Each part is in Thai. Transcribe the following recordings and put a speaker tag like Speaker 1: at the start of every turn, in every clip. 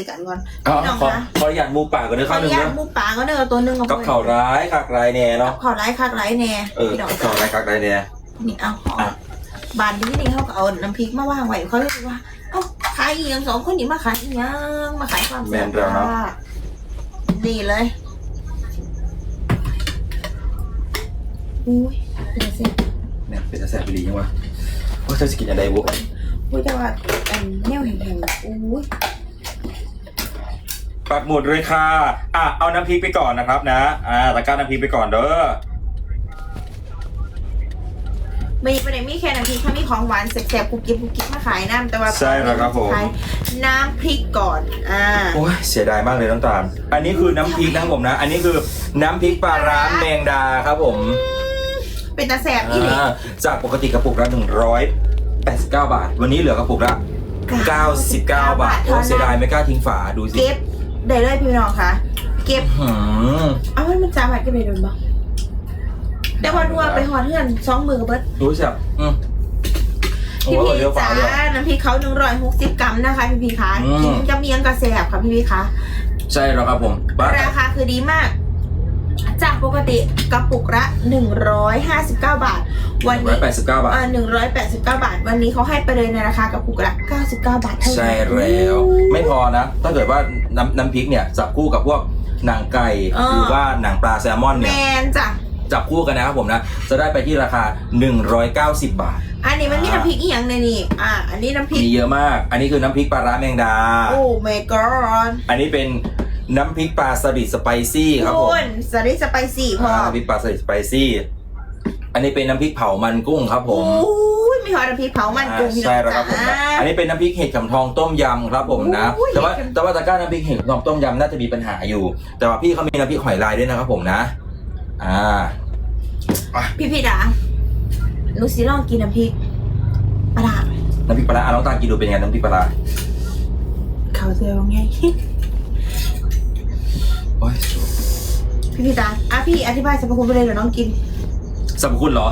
Speaker 1: ส่กันก่อน
Speaker 2: อ๋อ
Speaker 1: พี่น้อง
Speaker 2: ขอ
Speaker 1: คะ
Speaker 2: ขออนุญาตหมูป่าก่อนนะ
Speaker 1: ข
Speaker 2: ค
Speaker 1: อ
Speaker 2: รับ
Speaker 1: อ
Speaker 2: หนึ่
Speaker 1: นุ
Speaker 2: ง
Speaker 1: ญาต
Speaker 2: นะ
Speaker 1: หมูป่าก็เด้อตัวหนึง
Speaker 2: กับข่าวร้ายขากร้ายแน่
Speaker 1: กั
Speaker 2: เนาะ
Speaker 1: บข่าวร้ายคักร้ายแน่
Speaker 2: เออ
Speaker 1: พี่น้อง
Speaker 2: กับข่าวร้ายขากร้ายแน่
Speaker 1: นี่เอาเอา
Speaker 2: อะ
Speaker 1: บานที่นี่เขาก็เอาน้ำพริกมาวางไว้เขาเลยว่าเอ้าขายอีหยังสองคนนี้มาขายอีหยังมาขายความแซ่บค่ะนี่เลยอุ้ยเป็นเส้น
Speaker 2: เนี่ยเป็นแซ่บไปดียังวะว่าจะสกินอะไรบุ
Speaker 1: อุ้ยแต่ว่าอันแนวแห้งๆอุ้ย
Speaker 2: ปักหมุดเลยค่ะ อะ เอาน้ำพริกไปก่อนนะครับนะ อ่าตะกร้าน้ำพริกไปก่อนเด้อ
Speaker 1: มีประเด็นมีแค่น้ำพริกถ้ามีของหวานแซ่บๆกุ๊กกิ๊บกุ๊กกิ๊บมาขายน้ำแต่ว่า
Speaker 2: ใช่แล้วครับผม
Speaker 1: ขายน้ำพริกก่อน อ่า
Speaker 2: โอ้ยเสียดายมากเลยน้ำตาล อันนี้คือน้ำพริกนะครับผมนะ อันนี้คือน้ำพริกปลาร้าแมงดาครับผม
Speaker 1: เป็นตาแสบอีหลี
Speaker 2: อ่าจากปกติกระปุกละ189 บาท วันนี้เหลือกระปุกละ99 บาทโอ้เสียดายไม่กล้าทิ้งฝาดูสิ
Speaker 1: เก็บ ได้เลยพี่น้องค่ะ เก็บ
Speaker 2: หืม
Speaker 1: เอามันมันสามารถเก็บได้โดนบ่แต่ว่านัวไปหอดเพื่อนสองมือกับเบิด
Speaker 2: รู้จักอืมโอ้
Speaker 1: พี่
Speaker 2: โห
Speaker 1: พี่
Speaker 2: เลี้ยวฝา
Speaker 1: จ้า
Speaker 2: เลย
Speaker 1: น้ำพริกเขาหนึ่งร้อยหกสิบกรัมนะคะพี่พี่คะ
Speaker 2: อืม
Speaker 1: กินจะเมียงกระแสบค่ะพี่พี่คะ
Speaker 2: ใช่แล้วครับผมบ้าน
Speaker 1: ราคาคือดีมาก จากปกติกระปุกละหนึ่งร้อยห้าสิบเก้าบาท วัน
Speaker 2: ร้อ
Speaker 1: นี้
Speaker 2: ยแปดสิบเก้าบาท
Speaker 1: อ่าหนึ่งร้อยแปดสิบเก้าบาท วันนี้เขาให้ไปเลยในราคากระปุกละเก้าสิบเก้าบาทเท่านั้น
Speaker 2: ใช่แล้ว ไม่พอนะ ถ้าเกิดว่าน้ำน้ำพริกเนี่ยจับคู่กับพวกหนังไก่หรือว่าหนังปลาแซลมอน
Speaker 1: แม
Speaker 2: เนี่ย
Speaker 1: นจ้ะ
Speaker 2: จับคู่กันนะครับผมนะ จะได้ไปที่ราคา 190 บาท
Speaker 1: อันนี้มันมี
Speaker 2: อ่า
Speaker 1: น้ำพริกอีกอย่างในนี่ อ่า อันนี้น้ำพริก
Speaker 2: มีเยอะมาก อันนี้คือน้ำพริกปลาร้าแมงดา
Speaker 1: โอ้ my god
Speaker 2: อันนี้เป็น น้ำพริกปลาสลิดสไปซี่ครับผม
Speaker 1: คุณสลิดสไปซี่พอ
Speaker 2: อ่าน้ำพริกปลาสลิดสไปซี่ อันนี้เป็นน้ำพริกเผามันกุ้งครับผ
Speaker 1: โอ้
Speaker 2: ม
Speaker 1: ยมีหอน้ำพริกเผามันกุ้งพี่น้
Speaker 2: ใช่
Speaker 1: อง
Speaker 2: แล้วครับผม
Speaker 1: จ้า
Speaker 2: นะอันนี้เป็นน้ำพริกเห็ดเข็มทองต้มยำครับผมนะ
Speaker 1: โอ้ย
Speaker 2: แต่ว่า
Speaker 1: เห็ดเข็ม
Speaker 2: แต่ว่าตะกร้าน้ำพริกเห็ดเข็มทองต้มยำน่าจะมีปัญหาอยู่ แต่ว่าพี่เขามีน้ำพริกหอยลายด้วยนะครับผมนะ อ่า
Speaker 1: พี่พี่ดาลูซิลองกินน้ำพริกปลาร้า
Speaker 2: น้ำพริกปลาร้าอะน้องตาลกินดูเป็นไงน้ำพริกปลาร้า
Speaker 1: เขาเจอไง พี่พี่ดาอะพี่อธิบายสรรพคุณไปเลยเดี๋ยวน้องกิน
Speaker 2: สรรพคุณเหรอ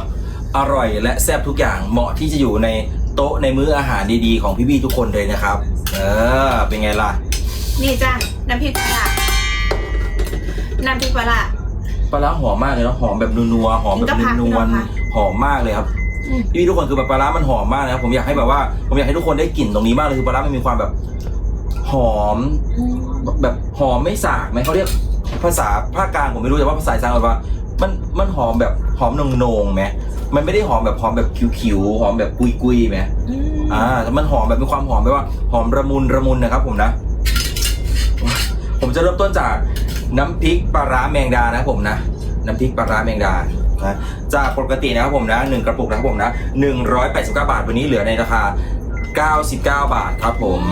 Speaker 2: อร่อยและแซ่บทุกอย่างเหมาะที่จะอยู่ในโต๊ะในมื้ออาหารดีๆ ของพี่ๆทุกคนเลยนะครับ เออ เป็นไงล่ะ
Speaker 1: นี่จ้าน้ำพริกปลาร้าน้ำพริกปลาร้า
Speaker 2: ปลาร้าหอมมากเลยเนาะหอมแบบนัวๆหอมแบบ
Speaker 1: กินกับผัก
Speaker 2: นวล
Speaker 1: กินกับผัก
Speaker 2: ๆหอมมากเลยครับ
Speaker 1: อืม
Speaker 2: พี่ๆทุกคนคือแบบปลาร้ามันหอมมากนะครับผมอยากให้แบบว่าผมอยากให้ทุกคนได้กลิ่นตรงนี้มากเลยคือปลาร้ามันมีความแบบ หอม
Speaker 1: อืม
Speaker 2: แบบหอมไม่สากไหมเขาเรียก ภาษาภาคกลางผมไม่รู้แต่ว่าภาษาอีสานแบบว่า มันมันหอมแบบหอมนงๆไหมมันไม่ได้หอมแบบหอมแบบคิวๆหอมแบบกุยๆไหม
Speaker 1: อืม
Speaker 2: อ่าแต่มันหอมแบบมีความหอมแบบว่าหอมระมุนระมุนนะครับ ผมนะ ผมจะเริ่มต้นจากน้ำพริกปลาร้าแมงดานะครับผมนะน้ำพริกปลาร้าแมงดานะจากปกตินะครับผมนะหนึ่งกระปุกนะครับผมนะหนึ่งร้อยแปดสิบเก้าบาทวันนี้เหลือในราคาเก้าสิบเก้าบาทครับผม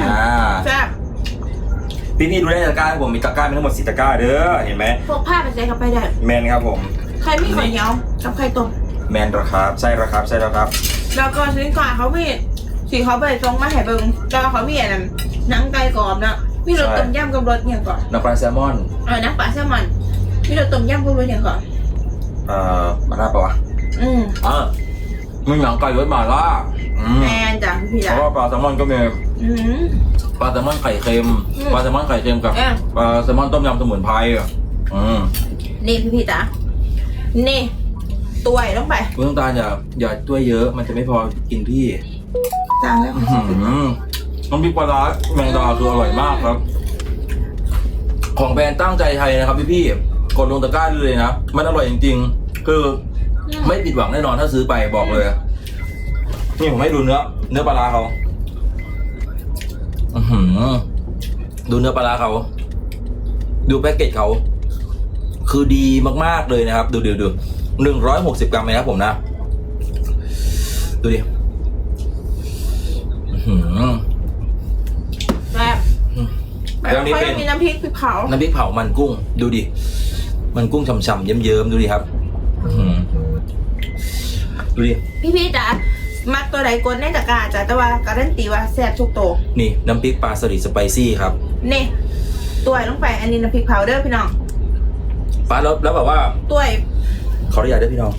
Speaker 2: อ่า
Speaker 1: แซ่บ
Speaker 2: พี่พี่ๆดูได้ในตะกร้าครับผมมีตะกร้ามีทั้งหมดสี่ตะกร้าเด้อเห็นไหม
Speaker 1: พวกผ้าไปใส่กับไปได้
Speaker 2: แมนครับผม
Speaker 1: ใครมีข้าวเหนียวกับไข่ต้ม
Speaker 2: แมนราคาใช่ราคาใช่แล้วครับ
Speaker 1: แล้วก็ชิ้นก่อนเขามีสีเขาไปตรงมาให้เบิ่งแล้วเขามีอันนั้นหนังไก่กรอบนะมีรส
Speaker 2: ใช่
Speaker 1: ต้มยำกับรสเนี่ยก่อน
Speaker 2: น้ำปลาแซลมอน
Speaker 1: เออน้ำปลาแซลมอนมีรสต้มยำกับรสเนี่ยก่อน
Speaker 2: เอ่อมาล่าปะวะ
Speaker 1: อืม
Speaker 2: อ่ามีหนังไก่รสมาล่า อืม
Speaker 1: แมนจ้ะพี่
Speaker 2: เพ
Speaker 1: จ๋า
Speaker 2: ราะว่าปลาแซลมอนก็มี
Speaker 1: อืม
Speaker 2: ปลาแซลมอนไข่เค็ม
Speaker 1: อืม
Speaker 2: ปลาแซลมอนไข่เค็มกับ
Speaker 1: เอ้ย
Speaker 2: ปลาแซลมอนต้มยำสมุนไพรอืม
Speaker 1: นี่พี่พี่จ๋านี่ตัวใหญ่ลงไป
Speaker 2: คุณต้องตาลอย่าอย่าตัวเยอะมันจะไม่พอกินพี่
Speaker 1: จางแล้ว
Speaker 2: อื้อหือน้ำพริกปลาร้าแมงดาคืออร่อยมากครับ ของแบรนด์ตั้งใจไทยนะครับพี่พี่ๆกดลงตะกร้าได้เลยนะมันอร่อยจริงๆ คือไม่ผิดหวังแน่นอนถ้าซื้อไปบอกเลย นี่ผมให้ดูเนื้อ เนื้อปลาร้าเขาอือหือ ดูเนื้อปลาร้าเขา ดูแพ็กเกจเขา คือดีมากๆเลยนะครับ ดูดูดูหนึ่งร้อยหกสิบกรัมเลยนะครับผมนะ ดูดิอื้อหือ
Speaker 1: แซ่บ
Speaker 2: แล้วนี่
Speaker 1: เขา
Speaker 2: เป็น
Speaker 1: ยังมีน้ำพริกพริกเผา
Speaker 2: น้ำพริกเผามันกุ้ง ดูดิ มันกุ้งฉ่ำๆเยิ้มๆดูดิครับ อื้อหือ ดูดิ
Speaker 1: พี่พี่จ๋า มักตัวไหนกดในตะกร้าจ้ะแต่ว่าการันตีว่าแซ่บทุกโตว
Speaker 2: นี่น้ำพริกปลาสลิดสไปซี่ครับ
Speaker 1: นี่ตัวใหญ่ลงไปอันนี้น้ำพริกเผาเด้อพี่น้อง
Speaker 2: ปลาแล้วแล้วแบบว่า
Speaker 1: ตัวใหญ่
Speaker 2: ขออนุญาตด้วยพี่น้อง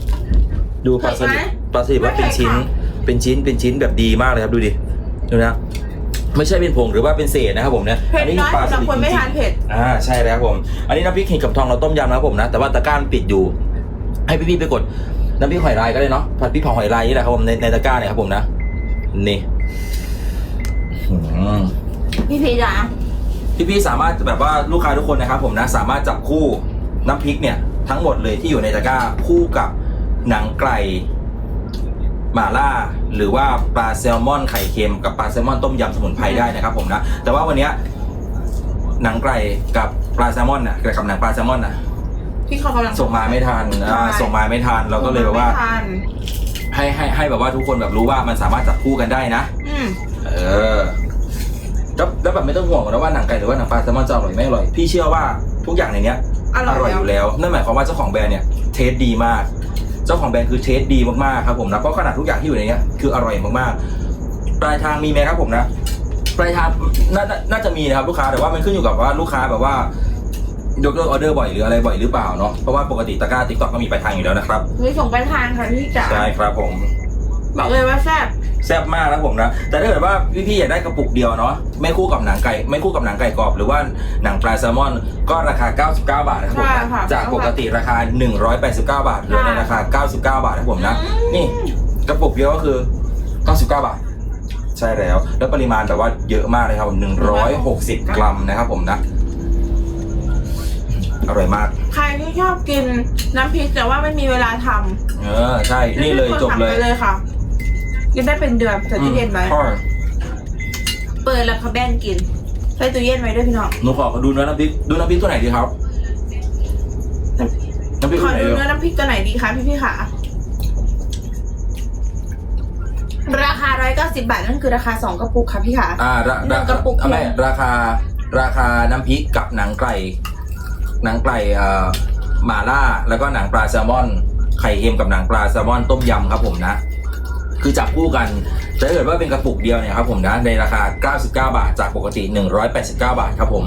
Speaker 2: ดูปลาสลิด
Speaker 1: เผ็ดไหม
Speaker 2: ปลาสลิดว่า
Speaker 1: ไม่
Speaker 2: เป็น
Speaker 1: เผ็ด
Speaker 2: ชิ้น
Speaker 1: ค่ะ
Speaker 2: เป็นชิ้นเป็นชิ้นแบบดีมากเลยครับดูดิดูนะไม่ใช่เป็นผงหรือว่าเป็นเศษนะครับผมเนี่ย
Speaker 1: เผ็ด
Speaker 2: อั
Speaker 1: น้อยสำหรับคนไม่ทานเผ็ด
Speaker 2: อ่าใช่แล้วครับผม อันนี้น้ำพริกเห็ดกับทองเราต้มยำนะครับผมนะ แต่ว่าตะกร้ามันปิดอยู่ ให้พี่ๆไปกด น้ำพริกหอยลายก็ได้เนาะผัดพริกเผาหอยลายนี่แหละครับผมในในตะกร้าเนี่ยครับผมนะนี่อืม
Speaker 1: พี่พีจ๋า
Speaker 2: พี่ๆสามารถแบบว่าลูกค้าทุกคนนะครับผมนะสามารถจับคู่น้ำพริกเนี่ยทั้งหมดเลยที่อยู่ในตะกร้าคู่กับหนังไก่หม่าล่า หรือว่าปลาแซลมอนไข่เค็มกับปลาแซลมอนต้มยำสมุนไพรได้นะครับผมนะแต่ว่าวันเนี้ยหนังไก่กับปลาแซลมอนน่ะกับหนังปลาแซลมอนน่ะ
Speaker 1: ที่เขากำลัง
Speaker 2: ส่งมาไม่ทันอ่า
Speaker 1: ใช่
Speaker 2: ส่งมาไม่ทัน เราก็เลยแบบว่า
Speaker 1: ไม่ทาน
Speaker 2: ให้ให้ให้แบบว่าทุกคนแบบรู้ว่ามันสามารถจับคู่กันได้นะ
Speaker 1: อืม
Speaker 2: เออแล้วแล้วแบบไม่ต้องห่วงนะว่าหนังไก่หรือว่าหนังปลาแซลมอนจะอร่อยไม่อร่อย พี่เชื่อว่าทุกอย่างในเนี้ย
Speaker 1: อร่อย
Speaker 2: อร่อยอยู่แล้วนั่นหมายความว่าเจ้าของแบรนด์เนี่ยเทสดีมาก เจ้าของแบรนด์คือเทสดีมากๆครับผมนะเพราะขนาดทุกอย่างที่อยู่ในเนี้ยคืออร่อยมากๆปลายทางมีไหมครับผมนะปลายทางนานาน่าจะมีนะครับลูกค้าแต่ว่ามันขึ้นอยู่กับว่าลูกค้าแบบว่า ยกเลิกออเดอร์บ่อยหรืออะไรบ่อยหรือเปล่าเนาะเพราะว่าปกติตะกร้าติ๊กต็อกก็มีปลายทางอยู่แล้วนะครับ
Speaker 1: มีส่งไปทานค่ะพี่จ๋า
Speaker 2: ใช่ครับผม
Speaker 1: บอกเลยว่าแซ่บ
Speaker 2: แซ่บมากนะผมนะ แต่ถ้าเกิดว่าพี่ๆอยากได้กระปุกเดียวเนาะไม่คู่กับหนังไก่ไม่คู่กับหนังไก่กรอบหรือว่าหนังปลาแซลมอนก็ราคา 99 บาทนะครับผม
Speaker 1: ใช่
Speaker 2: นะ
Speaker 1: ค่ะ
Speaker 2: จากปกติราคา 189 บาทเหลือในราคา 99 บาทนะครับผมนะ นี่กระปุกเดียวก็คือ 99 บาท ใช่แล้ว แล้วปริมาณแบบว่าเยอะมากเลยครับผม160 กรัมนะครับผมนะ อร่อยมาก
Speaker 1: ใครที่ชอบกินน้ำพริกแต่ว่าไม่มีเวลาทำ
Speaker 2: เออใช่ นี่เลยจบเลย
Speaker 1: รีกโทรสั่งไปเลยค่ะ กินได้เป็นเดือนใส่ตู้เย็นไว้
Speaker 2: อืม
Speaker 1: เปิดแล้วเขาแบ่งกินใส่ตู้เย็นไว้ด้วยพี่น้อง
Speaker 2: หนูขอดูเนื้อน้ำพริกดูน้ำพริกตัวไหนดีครับน้ำพริก
Speaker 1: ข
Speaker 2: ตั
Speaker 1: อ
Speaker 2: วไหน
Speaker 1: ดู
Speaker 2: ดี
Speaker 1: เนื้อน้ำพริกตัวไหนดีคะพี่พี่ๆค่ะราคาร้อยเก้าสิบบาทนั่นคือราคาสองกระปุกค่ะพี่ค่ะ
Speaker 2: อ่ารา
Speaker 1: หนึ่
Speaker 2: ราง
Speaker 1: กระปุก
Speaker 2: อะไม่
Speaker 1: เพียง
Speaker 2: ราคาราคาน้ำพริกกับหนังไก่ หนังไก่เอ่อหม่าล่าแล้วก็หนังปลาแซลมอน ไข่เค็มกับหนังปลาแซลมอนต้มยำครับผมนะ คือจับคู่กันแต่ถ้าเกิดว่าเป็นกระปุกเดียวเนี่ยครับผมนะในราคา 99 บาทจากปกติ 189 บาทครับผม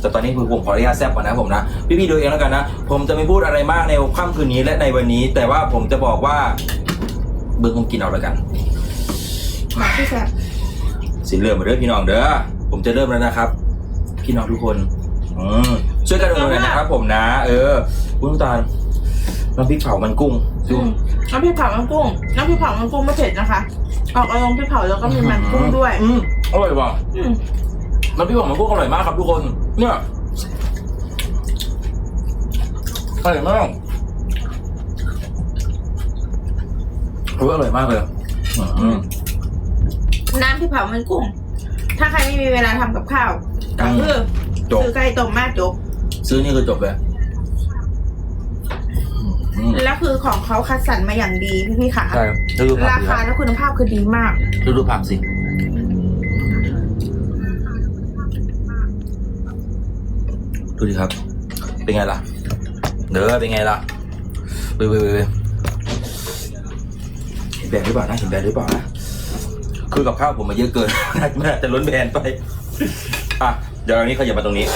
Speaker 2: แต่ตอนนี้คือผมขออนุญาตแซบก่อนนะผมนะ พี่ๆดูเองแล้วกันนะ ผมจะไม่พูดอะไรมากในค่ำคืนนี้และในวันนี้ แต่ว่าผมจะบอกว่าเบิ้งผมกินเอาแล้วกัน
Speaker 1: มาพี่แซ่บ
Speaker 2: สิเริ่มมาเด้อพี่น้องเด้อผมจะเริ่มแล้วนะครับ พี่น้องทุกคน อืมช่วยกันดูหน่อยนะครับผมนะ เออคุณน้ำตาลน้ำพริกเผามันกุ้งดู
Speaker 1: อืมน้ำพริกเผามันกุ้งน้ำพริกเผามันกุ้งไม่เผ็ดนะคะ ออกอารมณ์พริกเผาแล้วก็มีมันกุ้งด้วย
Speaker 2: อืมอร่อยว่ะ
Speaker 1: อืม
Speaker 2: น้ำพริกเผามันกุ้งอร่อยมากครับทุกคน เนี่ยอร่อยมากโอ้ยอร่อยมากเลยอืม
Speaker 1: น้ำพริกเผามันกุ้ง ถ้าใครไม่มีเวลาทำกับข้าวก็คือ
Speaker 2: จบ
Speaker 1: ซื้อไก่ต้มมาจบ
Speaker 2: ซื้อนี่คือจบเลยอืม
Speaker 1: แล้วคือของเขาคัดสรรมาอย่างดีพี่พี่ๆค่ะ
Speaker 2: ใช่แล้วดูผัก
Speaker 1: รา
Speaker 2: ดี
Speaker 1: คา
Speaker 2: ครับ
Speaker 1: และคุณภาพคือดีมาก
Speaker 2: ดูดูผักสิดูดิครับ เป็นไงล่ะ เด้อเป็นไงล่ะเว้ยเว้ยเว้ยเว้ยเห็นแบรนด์หรือเปล่านะเห็นแบรนด์หรือเปล่านะคือกับข้าวผมมาเยอะเกิน น่าจะล้นแบรนด์ไป อะ เดี๋ยวอันนี้ขยับมาตรงนี้